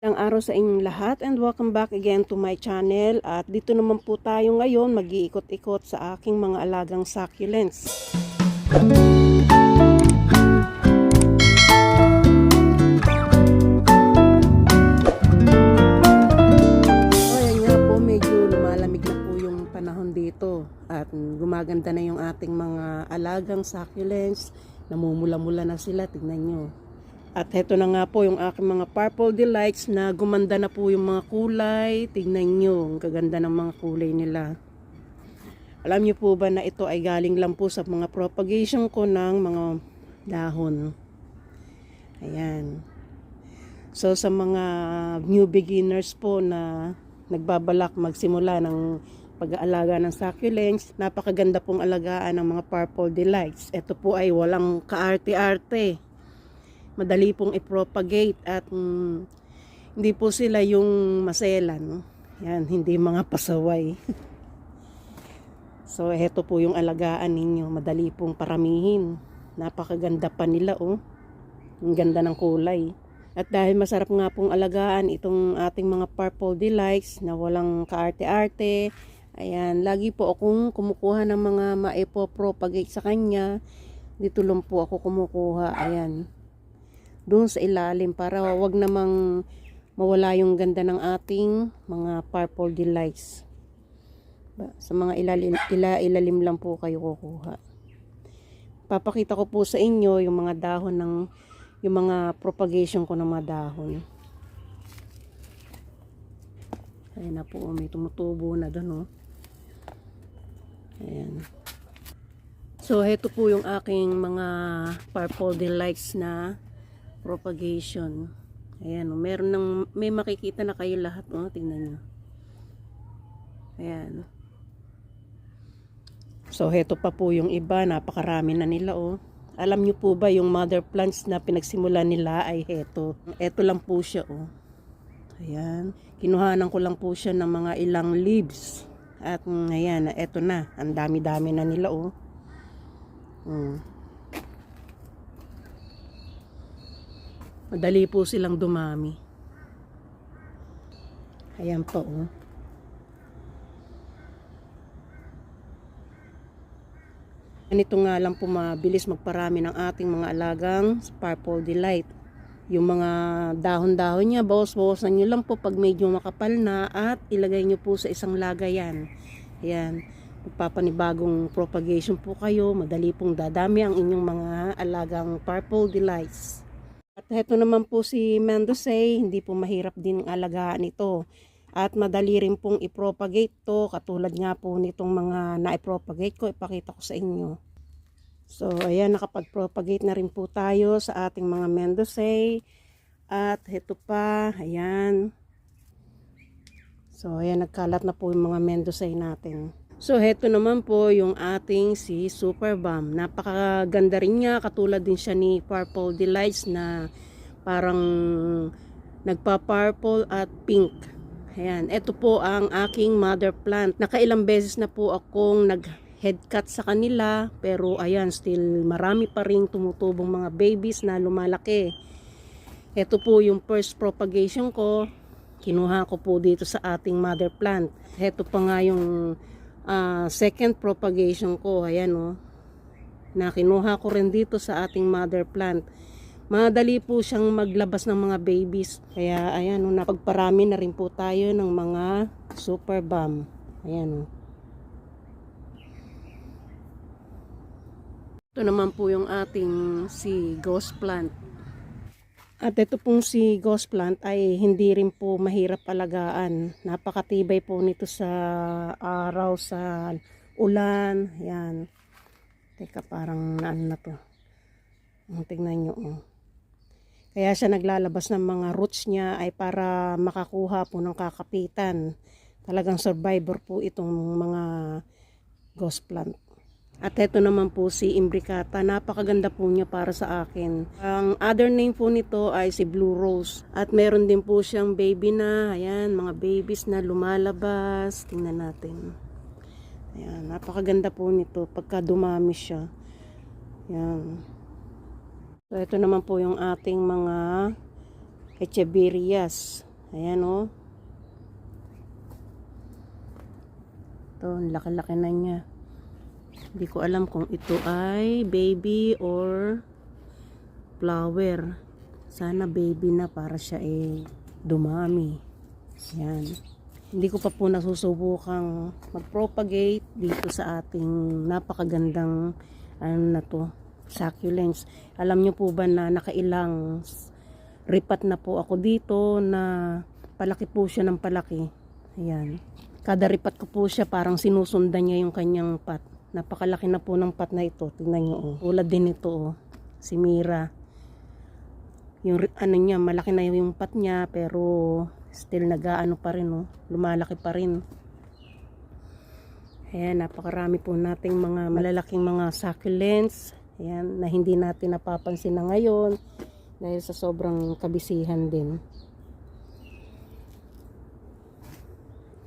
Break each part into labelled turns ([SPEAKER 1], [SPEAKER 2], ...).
[SPEAKER 1] Ang araw sa inyong lahat and welcome back again to my channel. At dito naman po tayo ngayon mag-iikot-ikot sa aking mga alagang succulents. So ayan nga po medyo lumalamig na po yung panahon dito. At gumaganda na yung ating mga alagang succulents. Namumula-mula na sila tignan nyo at heto na nga po yung aking mga purple delights na gumanda na po yung mga kulay. Tignan nyo, ang kaganda ng mga kulay nila. Alam nyo po ba na ito ay galing lang po sa mga propagation ko ng mga dahon. Ayan. So sa mga new beginners po na nagbabalak magsimula ng pag-aalaga ng succulents, napakaganda pong alagaan ng mga purple delights. Ito po ay walang kaarte-arte madali pong i-propagate at mm, hindi po sila yung maselan. Yan, hindi mga pasaway. so, heto po yung alagaan ninyo. Madali pong paramihin. Napakaganda pa nila, oh. Ang ganda ng kulay. At dahil masarap nga pong alagaan itong ating mga purple delights na walang kaarte-arte, ayan, lagi po akong kumukuha ng mga maipopropagate sa kanya. Dito lang po ako kumukuha, ayan doon sa ilalim para wag namang mawala yung ganda ng ating mga purple delights. Sa mga ilalim, ila, ilalim lang po kayo kukuha. Papakita ko po sa inyo yung mga dahon ng yung mga propagation ko ng mga dahon. Ayan na po, may tumutubo na doon, oh. Ayan. So, heto po yung aking mga purple delights na propagation. Ayan, meron ng, may makikita na kayo lahat, oh, tingnan nyo. Ayan. So, heto pa po yung iba, napakarami na nila, oh. Alam nyo po ba yung mother plants na pinagsimulan nila ay heto. Heto lang po siya, oh. Ayan. Kinuhanan ko lang po siya ng mga ilang leaves. At mm, ayan, eto na. Ang dami-dami na nila, oh. Mm. Madali po silang dumami. Ayan po, oh. Ganito nga lang po mabilis magparami ng ating mga alagang Purple Delight. Yung mga dahon-dahon niya, bawas-bawasan nyo lang po pag medyo makapal na at ilagay nyo po sa isang lagayan. Ayan. Magpapanibagong propagation po kayo. Madali pong dadami ang inyong mga alagang Purple Delights. At heto naman po si Mendocay, hindi po mahirap din ang alagaan ito. At madali rin pong i-propagate to, katulad nga po nitong mga na-propagate ko, ipakita ko sa inyo. So, ayan, nakapag-propagate na rin po tayo sa ating mga Mendocay. At heto pa, ayan. So, ayan, nagkalat na po yung mga Mendocay natin. So, heto naman po yung ating si Super Bomb. Napakaganda rin niya. Katulad din siya ni Purple Delights na parang nagpa-purple at pink. Ayan. Ito po ang aking mother plant. Nakailang beses na po akong nag-head cut sa kanila. Pero ayan, still marami pa rin tumutubong mga babies na lumalaki. Ito po yung first propagation ko. Kinuha ko po dito sa ating mother plant. Ito pa nga yung ah, second propagation ko, ayan o, na kinuha ko rin dito sa ating mother plant. Madali po siyang maglabas ng mga babies. Kaya ayan o, napagparami na rin po tayo ng mga super bomb. Ayan o. Ito naman po yung ating si ghost plant. At ito pong si ghost plant ay hindi rin po mahirap alagaan. Napakatibay po nito sa araw, sa ulan. Yan. Teka, parang ano na to. Ang Tingnan nyo. Oh. Kaya siya naglalabas ng mga roots niya ay para makakuha po ng kakapitan. Talagang survivor po itong mga ghost plant. At ito naman po si Imbricata. Napakaganda po niya para sa akin. Ang other name po nito ay si Blue Rose. At meron din po siyang baby na. Ayan, mga babies na lumalabas. Tingnan natin. Ayan, napakaganda po nito pagka dumami siya. Ayan. So, ito naman po yung ating mga Echeverias. Ayan oh. Ito, laki-laki na niya. Hindi ko alam kung ito ay baby or flower. Sana baby na para siya eh dumami. Yan. Hindi ko pa po nasusubukang mag-propagate dito sa ating napakagandang ano na to, succulents. Alam nyo po ba na nakailang ripat na po ako dito na palaki po siya ng palaki. Ayan. Kada ripat ko po siya parang sinusundan niya yung kanyang pat. Napakalaki na po ng pat na ito. Tingnan nyo oh. Tulad din ito oh. Si Mira. Yung ano niya, malaki na yung pat niya pero still nagaano pa rin oh. Lumalaki pa rin. Ayan, napakarami po nating mga malalaking mga succulents. Ayan, na hindi natin napapansin na ngayon dahil sa sobrang kabisihan din.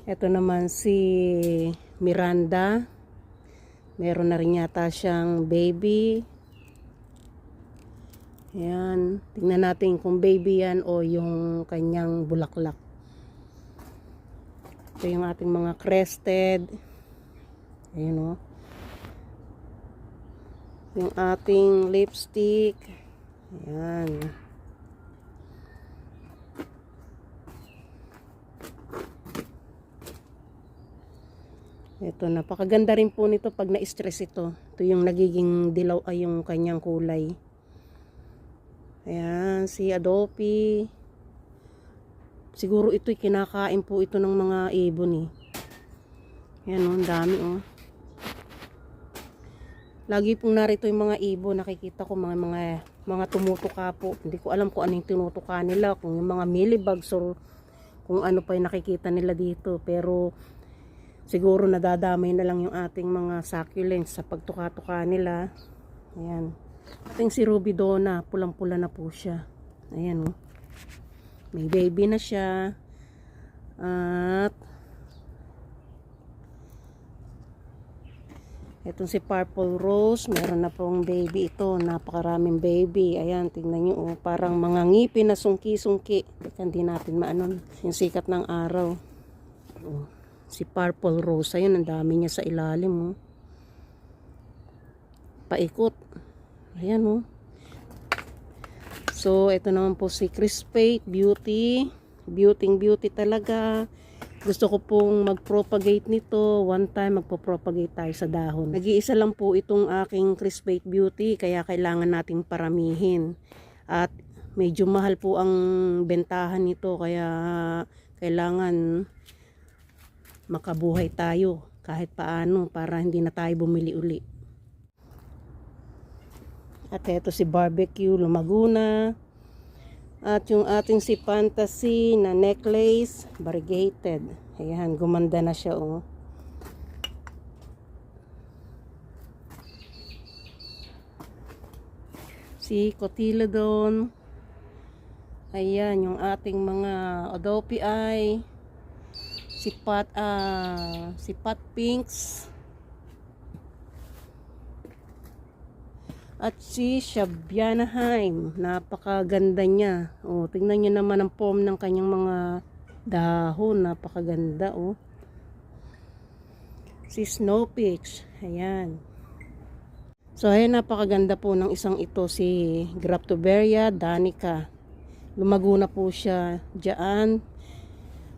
[SPEAKER 1] Ito naman si Miranda. Meron na rin yata siyang baby. Ayan. Tingnan natin kung baby yan o yung kanyang bulaklak. Ito yung ating mga crested. Ayan o. Yung ating lipstick. Ayan. Ito, napakaganda rin po nito pag na-stress ito. Ito yung nagiging dilaw ay yung kanyang kulay. Ayan, si Adobe. Siguro ito'y kinakain po ito ng mga ibon eh. Ayan oh, dami oh. Lagi pong narito yung mga ibon, nakikita ko mga mga mga tumutuka po. Hindi ko alam kung ano yung tinutuka nila, kung yung mga millibugs or kung ano pa yung nakikita nila dito. Pero siguro nadadamay na lang yung ating mga succulents sa pagtuka-tuka nila. Ayan. Ating si Ruby Donna, pulang-pula na po siya. Ayan oh. May baby na siya. At Itong si Purple Rose, meron na pong baby ito. Napakaraming baby. Ayan, tingnan nyo. Oh, parang mga ngipin na sungki-sungki. Hindi natin maanon. Yung sikat ng araw. Oh, si Purple Rose. Ayun, ang dami niya sa ilalim. Oh. Paikot. Ayan, oh. So, ito naman po si Crispate Beauty. Beauty beauty talaga. Gusto ko pong mag-propagate nito. One time, magpo-propagate tayo sa dahon. Nag-iisa lang po itong aking Crispate Beauty, kaya kailangan nating paramihin. At medyo mahal po ang bentahan nito, kaya kailangan makabuhay tayo kahit paano para hindi na tayo bumili uli. At ito si barbecue lumaguna. At yung ating si fantasy na necklace, variegated. Ayan, gumanda na siya oh. Si cotyledon. Ayan, yung ating mga eye. Si Pat, ah, si Pat Pinks. At si Shabianaheim, napakaganda niya. Oh, tingnan niyo naman ang form ng kanyang mga dahon, napakaganda oh. Si Snow Peach, ayan. So ayan, napakaganda po ng isang ito si Graptoberia danica. Lumago na po siya diyan.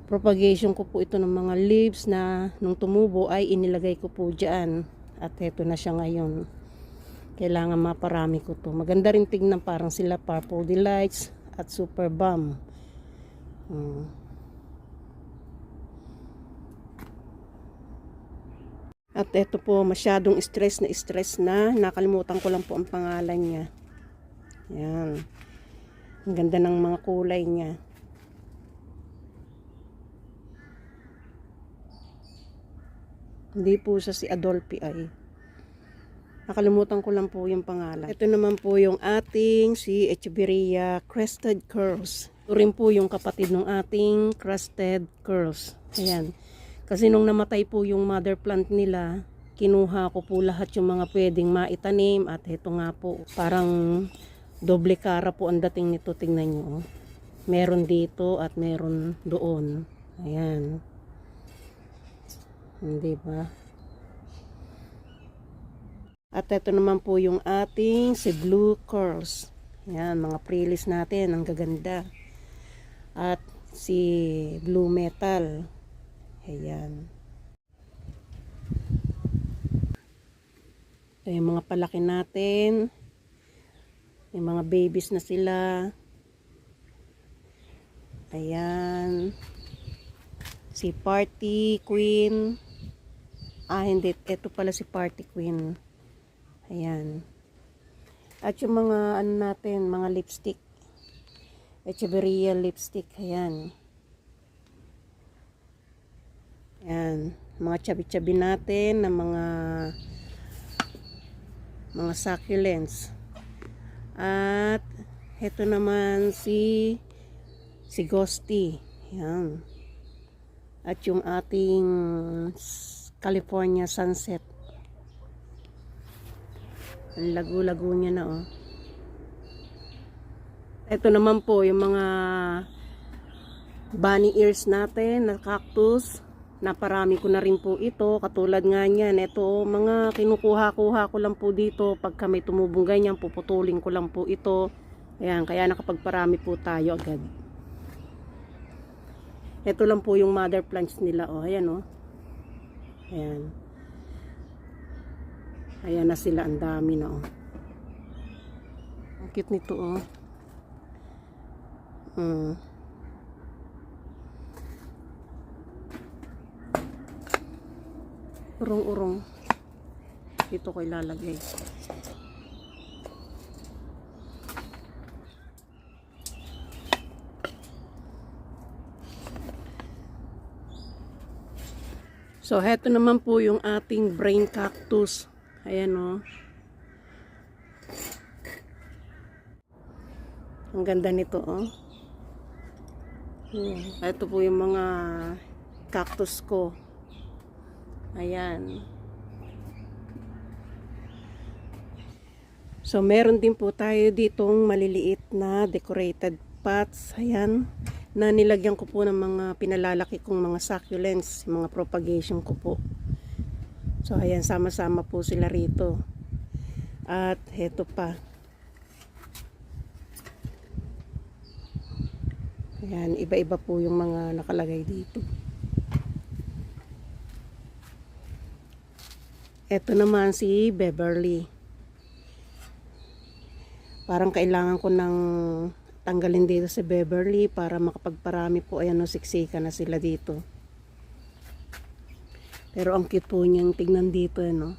[SPEAKER 1] Propagation ko po ito ng mga leaves na nung tumubo ay inilagay ko po diyan. At heto na siya ngayon. Kailangan maparami ko to. Maganda rin tignan parang sila purple delights at super bomb hmm. at eto po masyadong stress na stress na. Nakalimutan ko lang po ang pangalan niya. Yan. Ang ganda ng mga kulay niya hindi po siya si Adolphi ay Nakalimutan ko lang po yung pangalan. Ito naman po yung ating si Echeveria Crested Curls. Ito rin po yung kapatid ng ating Crested Curls. Ayan. Kasi nung namatay po yung mother plant nila, kinuha ko po lahat yung mga pwedeng maitanim at ito nga po, parang doble kara po ang dating nito. Tingnan nyo. oh. Meron dito at meron doon. Ayan. Hindi ba? At ito naman po yung ating si Blue Curls. Ayan, mga prelis natin. Ang gaganda. At si Blue Metal. Ayan. Ito yung mga palaki natin. Yung mga babies na sila. Ayan. Si Party Queen. Ah, hindi. Ito pala si Party Queen. Ayan. At yung mga ano natin, mga lipstick. Echeveria lipstick. Ayan. Ayan. Mga chabi-chabi natin na mga mga succulents. At ito naman si si Ghosty. Ayan. At yung ating California sunset. Ang lago-lago niya na oh. Ito naman po yung mga bunny ears natin na cactus. Naparami ko na rin po ito. Katulad nga niyan. Ito oh, mga kinukuha-kuha ko lang po dito. Pagka may tumubong ganyan, puputulin ko lang po ito. Ayan, kaya nakapagparami po tayo agad. Ito lang po yung mother plants nila. Oh, ayan oh. Ayan. Ayan na sila. Ang dami na oh. Ang cute nito oh. Hmm. Urong-urong. Dito ko ilalagay. So, heto naman po yung ating brain cactus. Ayan o. Ang ganda nito oh. Ayan. Ito po yung mga cactus ko. Ayan. So, meron din po tayo ditong maliliit na decorated pots. Ayan. Na nilagyan ko po ng mga pinalalaki kong mga succulents. Mga propagation ko po. So, ayan. Sama-sama po sila rito. At, heto pa. Ayan. Iba-iba po yung mga nakalagay dito. Ito naman si Beverly. Parang kailangan ko ng tanggalin dito si Beverly para makapagparami po. Ayan o, siksika na sila dito. Pero ang cute po niyang tignan dito, ano.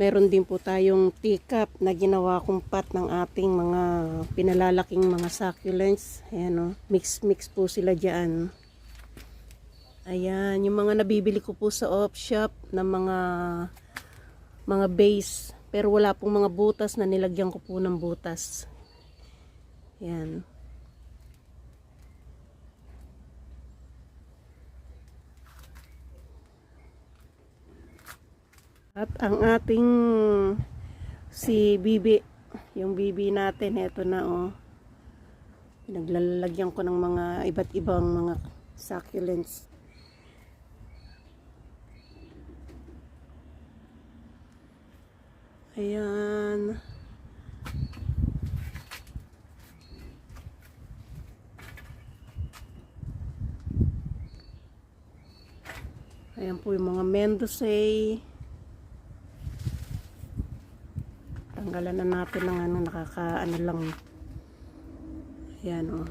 [SPEAKER 1] Meron din po tayong teacup na ginawa kong pot ng ating mga pinalalaking mga succulents. Ayan o, mix-mix po sila dyan. Ayan, yung mga nabibili ko po sa off shop na mga mga base. Pero wala pong mga butas na nilagyan ko po ng butas. Ayan. At ang ating si Bibi, yung Bibi natin, eto na oh. Naglalagyan ko ng mga iba't ibang mga succulents. Ayan. Ayan po yung mga Mendocay. Tanggalan na natin ng ano, nakaka, ano lang. Ayan o. Oh.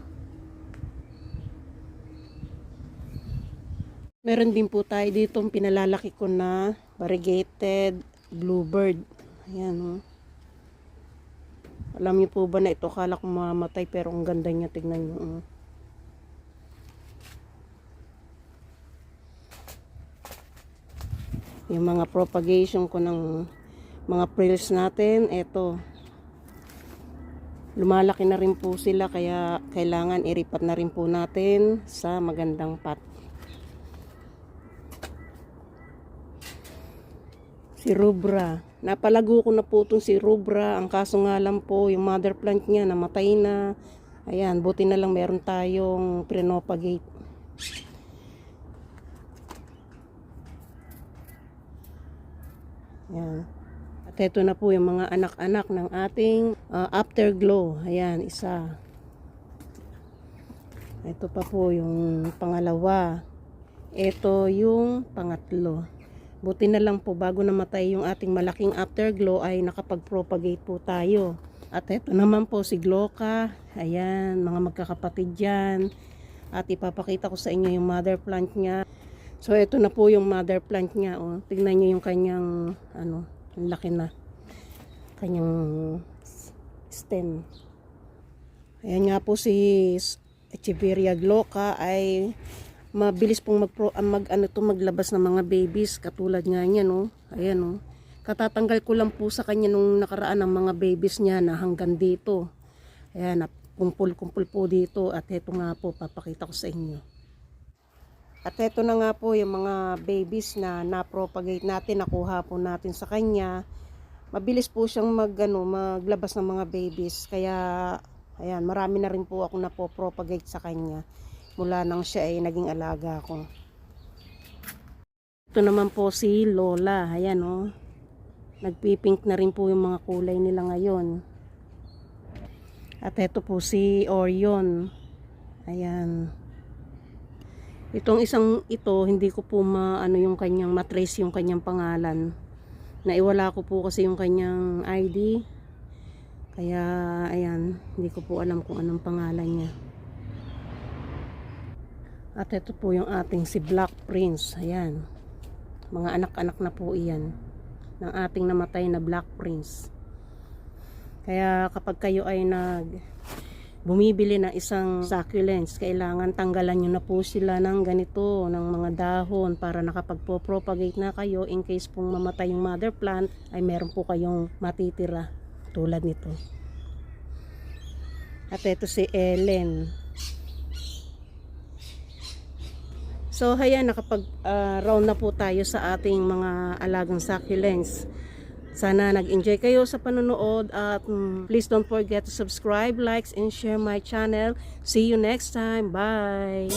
[SPEAKER 1] Meron din po tayo dito pinalalaki ko na variegated bluebird. Ayan o. Oh. Alam niyo po ba na ito kala ko mamatay pero ang ganda niya tignan niyo. Oh. Yung mga propagation ko ng mga frills natin, eto. Lumalaki na rin po sila kaya kailangan iripat na rin po natin sa magandang pot. Si Rubra. Napalago ko na po itong si Rubra. Ang kaso nga lang po, yung mother plant niya namatay na. Ayan, buti na lang meron tayong prenopagate. Ayan. At ito na po yung mga anak-anak ng ating ah, afterglow. Ayan, isa. Ito pa po yung pangalawa. Ito yung pangatlo. Buti na lang po bago namatay yung ating malaking afterglow ay nakapag-propagate po tayo. At ito naman po si Gloka. Ayan, mga magkakapatid yan. At ipapakita ko sa inyo yung mother plant niya. So ito na po yung mother plant niya. Oh. Tignan niyo yung kanyang ano, ang laki na. Kanyang stem. Ayan nga po si Echeveria Gloca ay mabilis pong magpro, ah, mag ano to maglabas ng mga babies katulad nga niya no. Ayan no. Katatanggal ko lang po sa kanya nung nakaraan ng mga babies niya na hanggang dito. Ayan, kumpul-kumpul po dito at ito nga po papakita ko sa inyo. At ito na nga po yung mga babies na na-propagate natin, nakuha po natin sa kanya. Mabilis po siyang mag, ano, maglabas ng mga babies. Kaya, ayan, marami na rin po ako napopropagate sa kanya. Mula nang siya ay naging alaga ko. Ito naman po si Lola. Ayan, oh. Nagpipink na rin po yung mga kulay nila ngayon. At ito po si Orion. Ayan. Itong isang ito, hindi ko po maano yung kanyang matrace yung kanyang pangalan. Naiwala ko po kasi yung kanyang ID. Kaya ayan, hindi ko po alam kung anong pangalan niya. At ito po yung ating si Black Prince. Ayan. Mga anak-anak na po iyan ng ating namatay na Black Prince. Kaya kapag kayo ay nag bumibili ng isang succulents, kailangan tanggalan nyo na po sila ng ganito, ng mga dahon para nakapagpo-propagate na kayo in case pong mamatay yung mother plant ay meron po kayong matitira tulad nito. At ito si Ellen. So, hayan, nakapag ah, na po tayo sa ating mga alagang succulents. Sana nag-enjoy kayo sa panonood at mm, please don't forget to subscribe, likes, and share my channel. See you next time. Bye!